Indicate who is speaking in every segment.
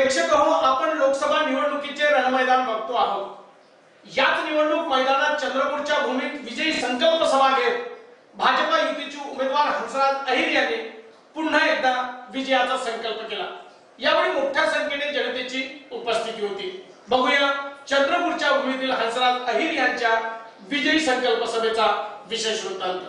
Speaker 1: प्रेक्षक हो आपण लोकसभा निवडणुकीचे रणमैदान बघतो आहोत. याच निवडणूक मैदानात चंद्रपूरच्या भूमीत विजयी संकल्प सभा घेत भाजपा युतीचे उमेदवार हंसराज अहिर यांनी पुन्हा एकदा विजयाचा संकल्प केला. यावेळी मोठ्या संख्येने जनतेची उपस्थिती होती. बघूया चंद्रपूरच्या भूमीतील हंसराज अहिर यांच्या विजयी संकल्प सभेचा विशेष वृत्तांत.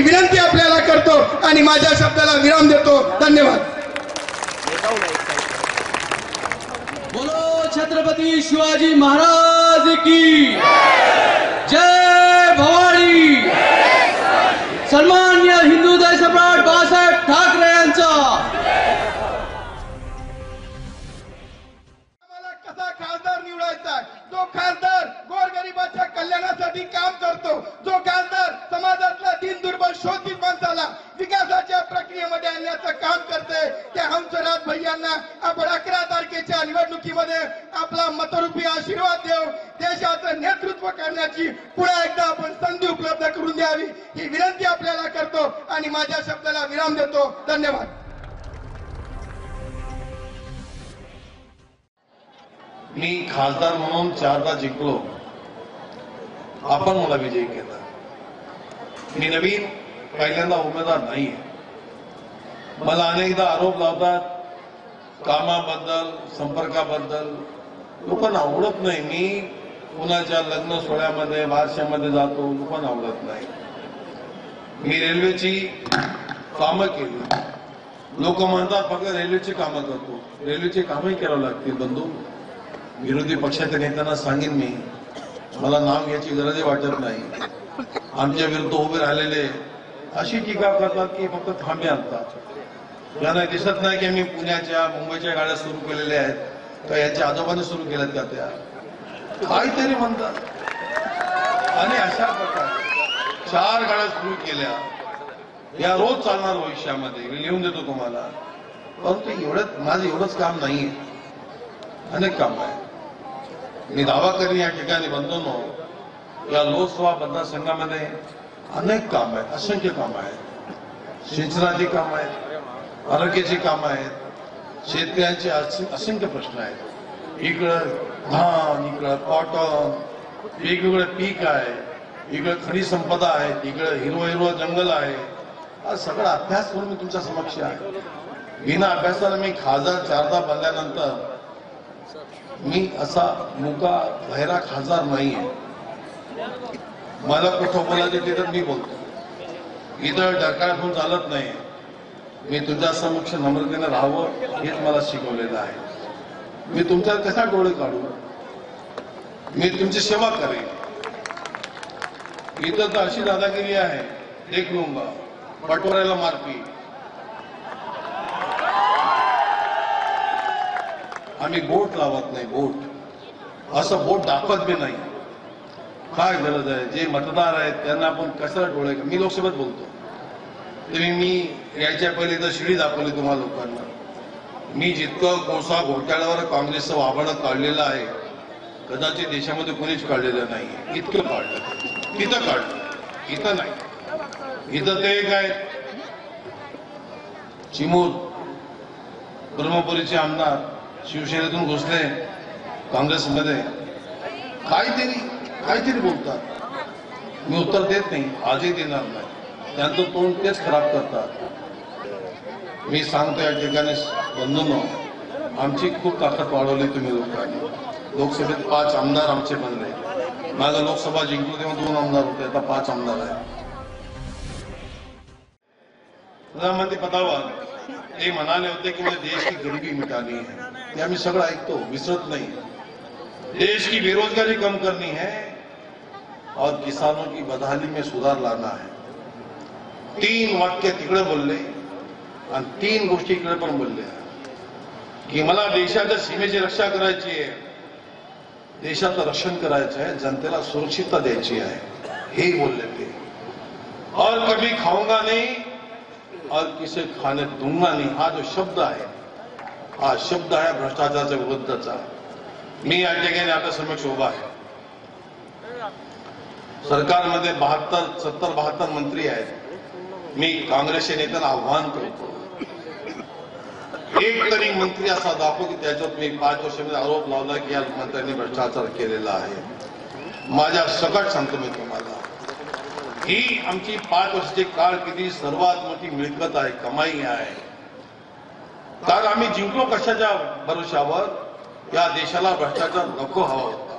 Speaker 2: ही विनंती आपल्याला करतो आणि माझ्या शब्दाला विराम देतो. धन्यवाद.
Speaker 3: बोलो छत्रपती शिवाजी महाराज की जय भवानी. सन्मान्य हिंदू देशम्राट
Speaker 2: करतो आणि माझ्या शब्दाला विराम देतो. धन्यवाद.
Speaker 4: मी खासदार म्हणून चारदा जिंकलो. आपण मला विजयी केला. मी नवीन पहिल्यांदा उमेदवार नाहीये. मला अनेकदा आरोप लावतात कामाबद्दल संपर्काबद्दल. लोकांना आवडत नाही. मी कुणाच्या लग्न सोहळ्यामध्ये बारशामध्ये जातो लोकांना आवडत नाही. मी रेल्वेची कामं केली. लोक म्हणतात फक्त रेल्वेची कामं करतो. रेल्वेची कामही करावं लागतील बंधू. विरोधी पक्षाच्या नेत्यांना सांगेन मी. मला नाव घ्यायची गरजही वाटत नाही. आमच्या विरुद्ध उभे राहिलेले अशी टीका करतात की फक्त थांबे आणतात यांना दिसत नाही की आम्ही पुण्याच्या मुंबईच्या गाड्या सुरू केलेल्या आहेत तर याच्या आजोबाने सुरू केल्यात का त्या. काहीतरी म्हणतात. आणि अशा प्रकारे चार गाड्या सुरू केल्या. या रोज चालणार भविष्यामध्ये. मी लिहून देतो तुम्हाला. परंतु एवढंच माझं एवढंच काम नाहीये. अनेक काम आहे मी दावा करीन या ठिकाणी बंधूंनो या लोकसभा मतदारसंघामध्ये अनेक काम आहेत. असंख्य काम आहेत. सिंचनाची काम आहेत. आरोग्याची कामं आहेत. शेतकऱ्यांचे असंख्य प्रश्न आहेत. इकडं धान इकडं कॉटन वेगवेगळं पीक आहे. इकडं खनिज संपदा आहे इकडं हिरवं हिरवं जंगल आहे. हा सगळा अभ्यास करून मी तुमच्या समक्ष आहे. बिना अभ्यासाला मी खासदार चारदा बनल्यानंतर मी असा मुका बहिरा खासदार आहे मला कुठं बोलायचं तिथं मी बोलतो. इथं डरकाळ होऊन चालत नाही. मी तुझ्या समक्ष नम्रतेने राहावं हेच मला शिकवलेलं आहे. मी तुमच्या कसा डोळे काढू? मी तुमची सेवा करेन. इथं तर अशी दादागिरी आहे. देख लूंगा पटोऱ्याला मारपी. आम्ही बोट लावत नाही बोट. असं बोट दाखवत बी नाही. काय गरज आहे? जे मतदार आहेत त्यांना आपण कसं डोळे मी लोकसभेत बोलतो. तुम्ही मी यायच्या पहिले तर शिडी दाखवली तुम्हाला लोकांना. मी जितकं कोळसा घोटाळ्यावर काँग्रेसचं वाबड काढलेलं आहे कदाचित देशामध्ये कोणीच काढलेलं नाही इतकं काढलं. तिथं काढलं इथं नाही. इथं ते काय चिमूर. ब्रह्मपुरीचे आमदार शिवसेनेतून घुसले काँग्रेसमध्ये. काहीतरी काहीतरी बोलतात. मी उत्तर देत नाही. आजही देणार नाही. त्यांचं तोंड तेच खराब करतात. मी सांगतो या ठिकाणी बंधून आमची खूप ताकद वाढवली तुम्ही लोकांनी. लोकसभेत पाच आमदार आमचे बनले. माझा लोकसभा जिंकलो तेव्हा दोन आमदार होते आता पाच आमदार आहे प्रधानमंत्री पदावर ते म्हणाले होते की मुझे देश की गरीबी मिटानी है ते आम्ही सगळं ऐकतो विसरत नाही. देश की बेरोजगारी कम करनी है और किसानों की बदहाली में सुधार लाना है. तीन वाक्य तिकडे बोलले आणि तीन गोष्टी इकडे पण बोलल्या. की मला देशाच्या सीमेची रक्षा करायची आहे. देशाचं रक्षण करायचं आहे जनतेला सुरक्षितता द्यायची आहे. हे बोलले ते. और कभी खाऊंगा नहीं और किसे खाने दूंगा नहीं हा जो शब्द आहे हा शब्द आहे भ्रष्टाचाराच्या विरुद्धचा. मी या ठिकाणी आता समक्ष उभा आहे. सरकारमध्ये बहात्तर सत्तर बहात्तर मंत्री आहेत. मी काँग्रेसच्या नेत्यांना आव्हान करतो. एक तरी मंत्री असा दाखव की त्याच्यावर मी पाच वर्षामध्ये आरोप लावला की या मंत्र्यांनी भ्रष्टाचार केलेला आहे माझ्या सकट सांगतो मी तुम्हाला ही आमची पाच वर्षाची कारकिर्दी सर्वात मोठी मिळकत आहे कमाई आहे कारण आम्ही जिंकलो कशाच्या भरोशावर या देशाला भ्रष्टाचार नको हवा होता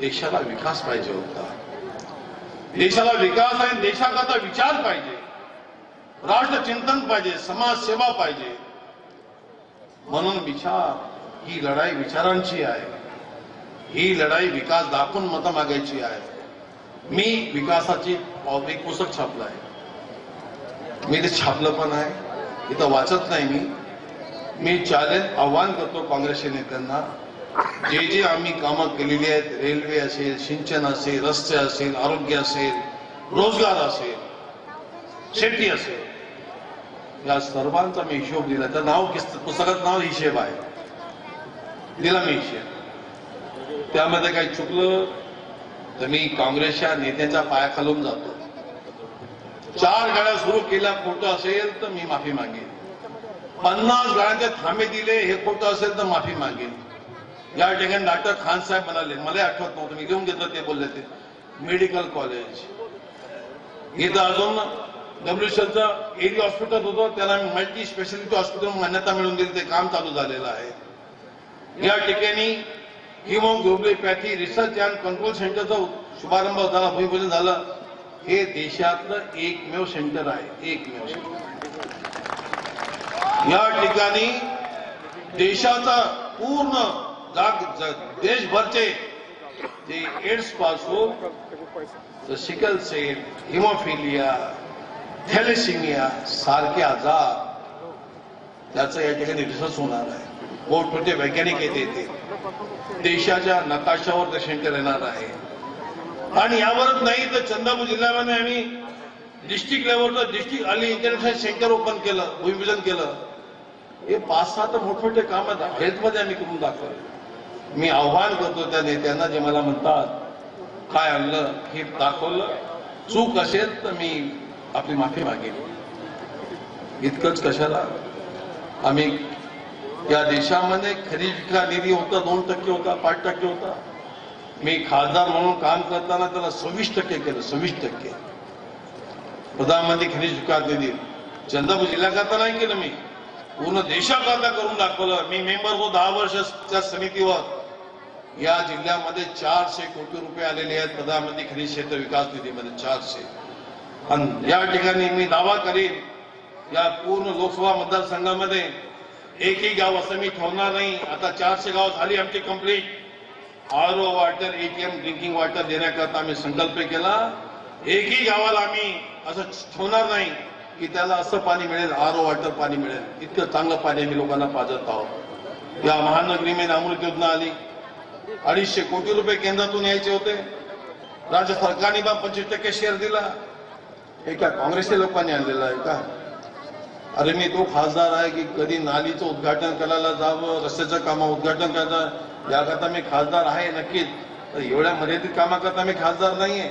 Speaker 4: देशाला विकास पाहिजे होता देशाला विकास आणि देशाकरता विचार पाहिजे राष्ट्रचिंतन पाहिजे समाजसेवा पाहिजे म्हणून विचार ही लढाई विचारांची आहे. ही लढाई विकास दाखवून मतं मागायची आहे. मी विकासाची एक पुस्तक छापलं आहे. मी ते छापलं पण आहे. इथं वाचत नाही मी. मी चॅलेंज आव्हान करतो काँग्रेसच्या नेत्यांना. जे जे आम्ही कामं केलेली आहेत रेल्वे असेल सिंचन असेल रस्ते असेल आरोग्य असेल रोजगार असेल शेती असेल या सर्वांचा मी हिशोब दिला. तर नाव पुस्तकात नाव हिशेब आहे. दिला मी हिशेब. त्यामध्ये काही चुकलं तर मी काँग्रेसच्या नेत्यांच्या पायाखालून जातो. चार गाड्या सुरू केल्या खोटं असेल तर मी माफी मागेन. पन्नास गाड्यांचे थांबे दिले हे खोटं असेल तर माफी मागेन. या ठिकाणी डॉक्टर खान साहेब म्हणाले मला आठवत नव्हतं मी घेऊन घेतलं ते बोलले ते. Medical college. इथं अजून डब्ल्यूएचचं एरिया हॉस्पिटल होतं त्याला मल्टी स्पेशालिटी हॉस्पिटल मान्यता मिळून दिली ते काम चालू झालेलं आहे. या ठिकाणी हिमोग्लोबिपॅथी रिसर्च अँड कंट्रोल सेंटरचा शुभारंभ झाला भूमिपूजन झालं. हे देशातलं एकमेव सेंटर आहे एकमेव सेंटर या ठिकाणी देशाचा पूर्ण जाग देशभरचे जे एड्सपासून सिकल सेल हिमोफिलिया थॅलेसिमिया सारखे आजार त्याचं या ठिकाणी रिसर्च होणार आहे. हो, मोठमोठे वैज्ञानिक येते ते. देशाच्या नकाशावर ते सेंटर येणार आहे. आणि यावरच नाही तर चंद्रपूर जिल्ह्यामध्ये आम्ही डिस्ट्रिक्ट लेवलचं डिस्ट्रिक्ट आणि इंटरनॅशनल सेंटर ओपन केलं भूमिपूजन केलं. हे पाच सहा तर मोठमोठे काम हेल्थमध्ये आम्ही करून दाखवलं. मी आव्हान करतो त्या नेत्यांना जे मला म्हणतात काय आणलं? हे दाखवलं. चूक असेल तर मी आपली माफी मागेल. इतकंच कशाला? आम्ही या देशामध्ये खनिज का निधी होता दोन टक्के होता पाच टक्के होता. मी खासदार म्हणून काम करताना त्याला सव्वीस टक्के केलं सव्वीस टक्के. प्रधानमंत्री खनिज विकास निधी चंद्रपूर जिल्ह्याकरता नाही केलं मी. पूर्ण देशाकरता करून दाखवलं. मी मेंबर होतो दहा वर्ष त्या समितीवर. या जिल्ह्यामध्ये चारशे कोटी रुपये आलेले आहेत प्रधानमंत्री खनिज क्षेत्र विकास निधीमध्ये चारशे. आणि या ठिकाणी मी दावा करीन या पूर्ण लोकसभा मतदारसंघामध्ये एकही गाव असं मी ठेवणार नाही. आता चारशे गाव झाली आमची complete R O water ATM drinking water देण्याकरता आम्ही संकल्प केला. एकही गावाला आम्ही असं ठेवणार नाही की त्याला असं पाणी मिळेल आर ओ वॉटर पाणी मिळेल. इतकं चांगलं पाणी आम्ही लोकांना पाजत आहोत. या महानगरीमध्ये अमृत योजना आली. अडीचशे कोटी रुपये केंद्रातून यायचे होते. राज्य सरकारने बा पंचवीस टक्के शेअर दिला. हे काय काँग्रेसच्या लोकांनी आणलेलं आहे का? अरे मी तो खासदार आहे की कधी नालीचं उद्घाटन करायला जावं रस्त्याचं कामं उद्घाटन करायचं याकरता मी खासदार आहे नक्कीच. तर एवढ्या मर्यादित कामाकरता मी खासदार नाहीये.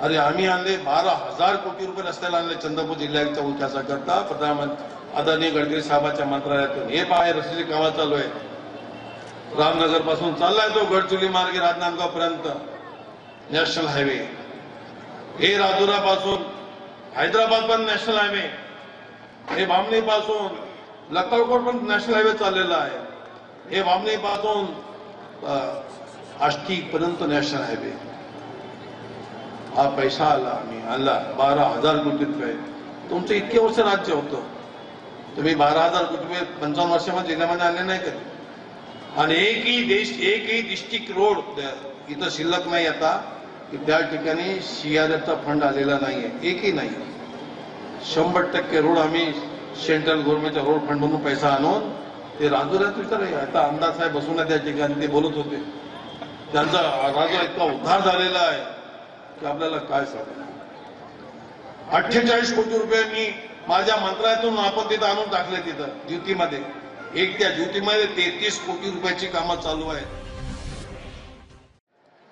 Speaker 4: अरे आम्ही आणले बारा हजार कोटी रुपये रस्त्याला आणले चंद्रपूर जिल्ह्याच्या विकासा करता प्रधानमंत्री आदरणीय गडकरी साहेबांच्या मंत्रालयातून हे पाय रस्त्याचे रस्त्याची कामं चालू आहे रामनगरपासून चाललाय तो गडचुली मार्गे राजनांदगाव पर्यंत नॅशनल हायवे. हे राजुरा पासून हैदराबाद पण नॅशनल हायवे हे बामणी पासून लक्कलकोट पण नॅशनल हायवे चाललेला आहे. हे वामणी पासून आष्टी पर्यंत नॅशनल हायवे. हा पैसा आला आम्ही आणला. बारा हजार कोटी रुपये. तुमचं इतके वर्ष राज्य होतं. तुम्ही बारा हजार कोटी रुपये पंचावन्न वर्षामध्ये जिल्ह्यामध्ये आणले नाही कधी? आणि एकही देश एकही डिस्ट्रिक्ट रोड इथं शिल्लक नाही आता. की त्या ठिकाणी सीआरएफचा फंड आलेला नाहीये एकही नाही शंभर टक्के रोड आम्ही सेंट्रल गव्हर्नमेंटच्या रोड फंड मधून पैसा आणून ते राजूरात विचार आता आमदार साहेब बसून त्या ठिकाणी ते बोलत होते. त्यांचा राजू इतका उद्धार झालेला आहे की आपल्याला काय सांगणार अठ्ठेचाळीस कोटी रुपये मी माझ्या मंत्रालयातून आपण तिथं आणून टाकले तिथं ज्युतीमध्ये. एक त्या ज्युतीमध्ये तेहतीस कोटी रुपयाची कामं चालू आहेत.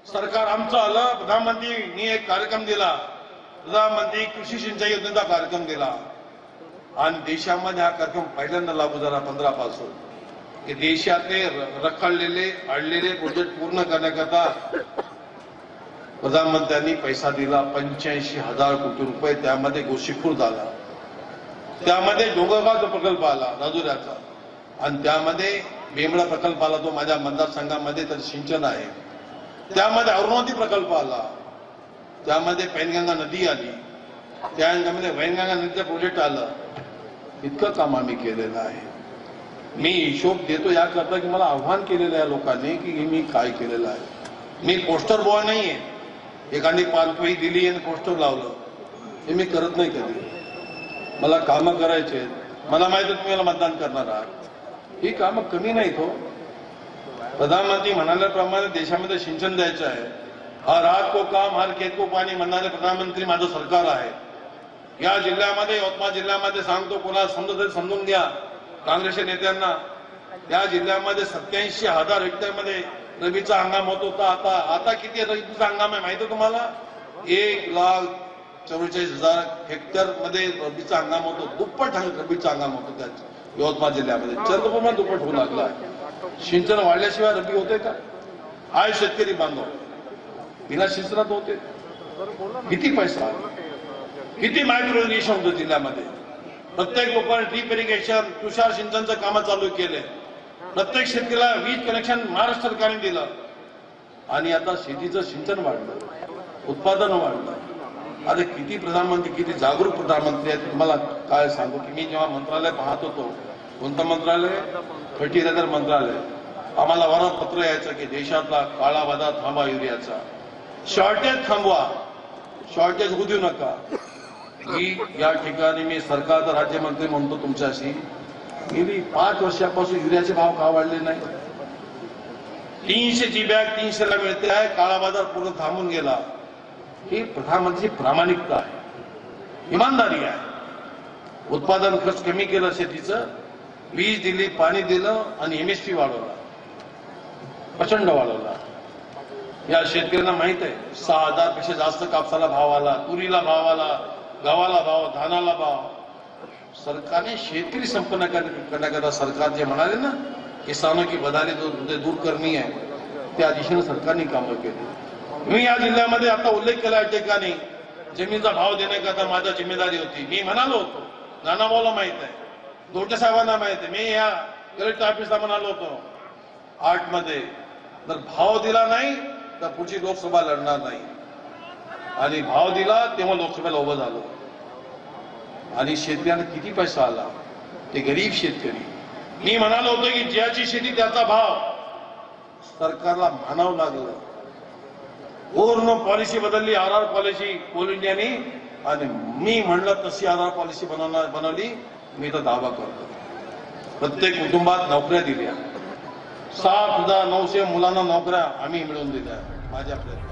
Speaker 4: सरकार आमचं आलं प्रधानमंत्रीनी एक कार्यक्रम दिला. प्रधानमंत्री कृषी सिंचाई योजनेचा कार्यक्रम दिला. आणि देशामध्ये हा कार्यक्रम पहिल्यांदा लागू झाला पंधरा पासून की देशातले रखडलेले अडलेले प्रोजेक्ट पूर्ण करण्याकरता प्रधानमंत्र्यांनी पैसा दिला पंच्याऐंशी हजार कोटी रुपये त्यामध्ये गोशीखूर झाला. त्यामध्ये डोंगरगाव जो प्रकल्प आला राजुऱ्याचा. आणि त्यामध्ये बेमळा प्रकल्प आला तो माझ्या मतदारसंघामध्ये तर सिंचन आहे. त्यामध्ये अरुणावती प्रकल्प आला. त्यामध्ये पैनगंगा नदी आली. त्यामध्ये वैनगंगा नदीचं प्रोजेक्ट आलं. इतकं काम आम्ही केलेलं आहे. मी हिशोब देतो याकरता की मला आव्हान केलेलं आहे लोकांनी की मी काय केलेलं आहे. मी पोस्टर बॉय नाही आहे एखादी पालपही दिली आणि पोस्टर लावलं. हे मी करत नाही कधी. मला कामं करायचे आहेत. मला माहिती आहे तुम्ही मला मतदान करणार आहात. ही कामं कमी नाहीत हो. प्रधानमंत्री म्हणाल्याप्रमाणे देशामध्ये सिंचन द्यायचं आहे. हर हात को काम हर खेत को पाणी म्हणणारे प्रधानमंत्री माझं सरकार आहे. या जिल्ह्यामध्ये यवतमाळ जिल्ह्यामध्ये सांगतो कोणा समजत समजून घ्या काँग्रेसच्या नेत्यांना. या जिल्ह्यामध्ये सत्याऐंशी हजार हेक्टरमध्ये रबीचा हंगाम होत होता. आता आता किती रबीचा हंगाम आहे माहिती आहे तुम्हाला? एक लाख चौवेचाळीस हजार हेक्टरमध्ये रबीचा हंगाम होतो. दुप्पट रबीचा हंगाम होतो त्याच यवतमाळ जिल्ह्यामध्ये. चंद्रपूरमध्ये दुप्पट होऊ लागला. आहे सिंचन वाढल्याशिवाय रब्बी होते का? आहे शेतकरी बांधव. बिना सिंचनात होते किती पैसा? किती मायक्रो इरिगेशन होतं जिल्ह्यामध्ये? प्रत्येक लोकांनी ड्रीप इरिगेशन तुषार सिंचनचं कामं चालू केले. प्रत्येक शेतकऱ्याला वीज कनेक्शन महाराष्ट्र सरकारने दिलं. आणि आता शेतीचं सिंचन वाढलं. उत्पादन वाढलं. अरे किती प्रधानमंत्री किती जागरूक प्रधानमंत्री आहेत तुम्हाला काय सांगू? की मी जेव्हा मंत्रालय पाहत होतो कोणतं मंत्रालय? फर्टिलायझर मंत्रालय. आम्हाला वरपत्र पत्र यायचं की देशातला काळा बाजार थांबा युरियाचा. शॉर्टेज थांबवा. शॉर्टेज होऊ देऊ नका. मी या ठिकाणी मी सरकारचा राज्यमंत्री म्हणतो तुमच्याशी. गेली पाच वर्षापासून युरियाचे भाव का वाढले नाही? तीनशेची बॅग तीनशेला मिळते आहे काळा बाजार पूर्ण थांबून गेला. ही प्रधानमंत्री प्रामाणिकता आहे. इमानदारी आहे. उत्पादन खर्च कमी केलं शेतीचं वीज दिली पाणी दिलं आणि एमएसपी वाढवला. प्रचंड वाढवला. या शेतकऱ्यांना माहीत आहे सहा हजारपेक्षा जास्त कापसाला भाव आला तुरीला भाव आला गव्हाला भाव धानाला भाव. सरकारने शेतकरी संपन्न करण्याकरता सरकार जे म्हणाले ना किसानों की बदाली दूर करणी आहे त्या दिशेने सरकारने कामं केली. मी या जिल्ह्यामध्ये आता उल्लेख केला या ठिकाणी जमिनीचा भाव देण्याकरता माझा जिम्मेदारी होती. मी म्हणालो होतो नानाभाऊला माहीत आहे दोटे साहेबांना माहिती मी या कलेक्टर ऑफिसला म्हणालो होतो. आठमध्ये जर भाव दिला नाही तर पुढची लोकसभा लढणार नाही. आणि भाव दिला तेव्हा लोकसभेला उभं झालो. आणि शेतकऱ्यांना किती पैसा आला? ते गरीब शेतकरी. मी म्हणालो होतो की ज्याची शेती त्याचा भाव सरकारला म्हणावं लागलं. पूर्ण पॉलिसी बदलली आर आर पॉलिसी कोल इंडियानी. आणि मी म्हणलं तशी आर आर पॉलिसी बनवणार बनवली. मी तर दावा करतो. प्रत्येक कुटुंबात नोकऱ्या दिल्या. सात हजार नऊशे मुलांना नोकऱ्या आम्ही मिळवून दिल्या. माझ्या प्रयत्न